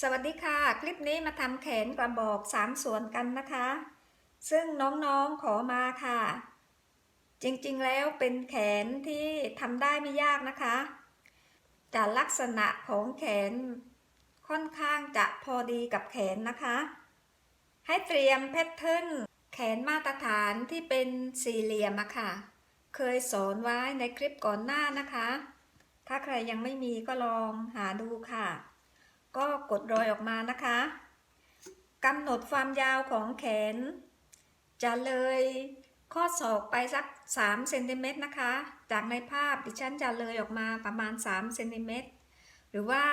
สวัสดีค่ะ คลิปนี้มาทำแขนกระบอก3ส่วนกันนะคะ ซึ่งน้องๆขอมาค่ะ จริงๆแล้วเป็นแขนที่ทำได้ไม่ยากนะคะแต่ลักษณะของแขนค่อนข้างจะพอดีกับแขนนะคะ ให้เตรียมแพทเทิร์นแขนมาตรฐานที่เป็นสี่เหลี่ยมอะค่ะ เคยสอนไว้ในคลิปก่อนหน้านะคะ ถ้าใครยังไม่มีก็ลองหาดูค่ะ ก็กดรอยออกมานะคะกำหนดความยาวของแขน จะเลยข้อศอกไปสัก3เซนติเมตรนะคะ จากในภาพดิฉันจะเลยออกมาประมาณ3เซนติเมตรหรือว่า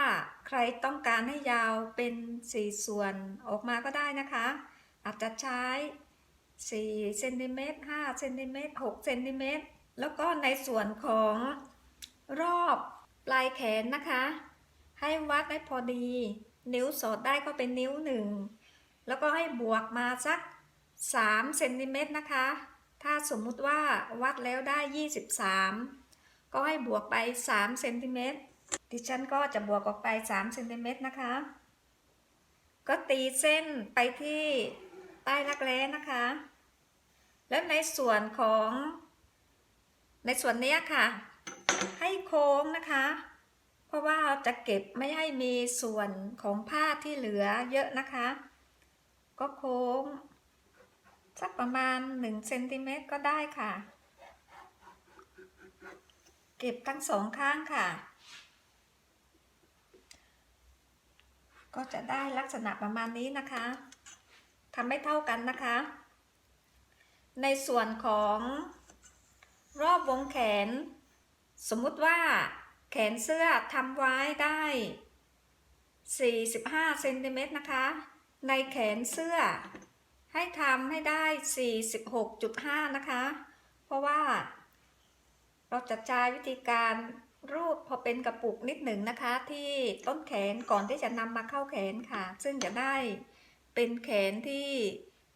ใครต้องการให้ยาวเป็น4ส่วนออกมาก็ได้นะคะ อาจจะใช้4เซนติเมตร5เซนติเมตร6เซนติเมตรแล้วก็ในส่วนของรอบปลายแขนนะคะ ให้วัดให้พอดี นิ้วสอดได้ก็เป็นนิ้วหนึ่งแล้วก็ให้บวกมาสัก3เซนติเมตรนะคะ ถ้าสมมุติว่าวัดแล้วได้ 23 ก็ให้บวกไป3เซนติเมตรดิฉันก็จะบวกออกไป3เซนติเมตรนะคะ ก็ตีเส้นไปที่ใต้รักแร้นะคะ แล้วในส่วนของ ในส่วนเนี้ยค่ะ ให้โค้งนะคะ จะเก็บไม่ให้มีส่วนของผ้าที่เหลือเยอะนะคะ ก็โค้ง สักประมาณ1เซนติเมตรก็ได้ค่ะ เก็บทั้งสองข้างค่ะ ก็จะได้ลักษณะประมาณนี้นะคะทำไม่เท่ากันนะคะ ในส่วนของรอบวงแขน สมมุติว่า แขนเสื้อทำไว้ได้ 45เซนติเมตรนะคะ ในแขนเสื้อ ให้ทำให้ได้ 46.5 นะคะ เพราะว่า เราจะใช้วิธีการรูดพอเป็นกระปุกนิดหนึ่งนะคะ ที่ต้นแขนก่อนที่จะนำมาเข้าแขนค่ะ ซึ่งจะได้เป็นแขนที่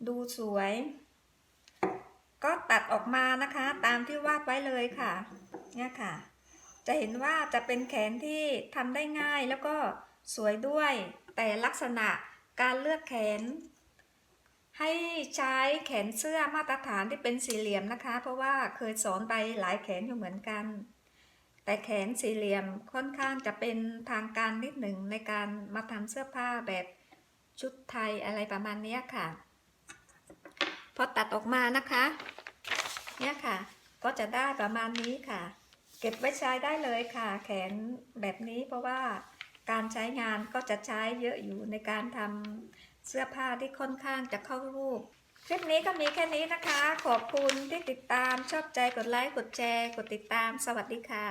ดูสวย ก็ตัดออกมานะคะ ตามที่วาดไว้เลยค่ะ เนี่ยค่ะ จะเห็นว่าจะเป็นแขนที่ทำได้ง่ายแล้วก็สวยด้วย แต่ลักษณะการเลือกแขน ให้ใช้แขนเสื้อมาตรฐานที่เป็นสี่เหลี่ยมนะคะ เพราะว่าเคยสอนไปหลายแขนอยู่เหมือนกัน แต่แขนสี่เหลี่ยมค่อนข้างจะเป็นทางการนิดหนึ่งในการมาทำเสื้อผ้าแบบชุดไทยอะไรประมาณนี้ค่ะ พอตัดออกมานะคะ เนี่ยค่ะ ก็จะได้ประมาณนี้ค่ะ เก็บไว้ใช้ได้เลยค่ะ แขนแบบนี้เพราะว่าการใช้งานก็จะใช้เยอะอยู่ในการทำเสื้อผ้าที่ค่อนข้างจะเข้ารูป คลิปนี้ก็มีแค่นี้นะคะ ขอบคุณที่ติดตามชอบใจกดไลค์ กดแชร์ กดติดตาม สวัสดีค่ะ